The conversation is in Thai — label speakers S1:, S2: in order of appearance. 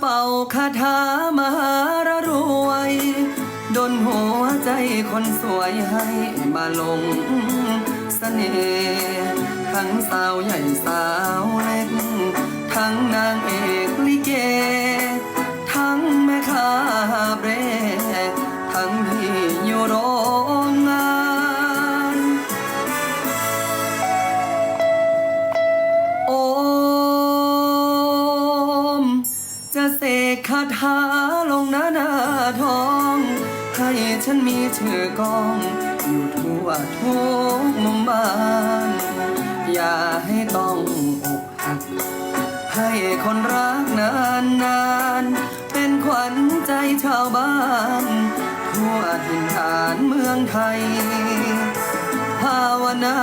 S1: เป่าคาถามหารรวยดนหัวใจคนสวยให้มาลงเสน่ห์ทั้งสาวใหญ่สาวเล็ก เสกคาถาลงหน้าหน้าทอง ให้ฉันมีชื่อกอง อยู่ทั่วทุกมุมบ้าน อย่าให้ต้องอกหัก ให้คนรักนานนานเป็นขวัญใจชาวบ้าน ทั่วถิ่นฐานเมืองไทย ภาวนา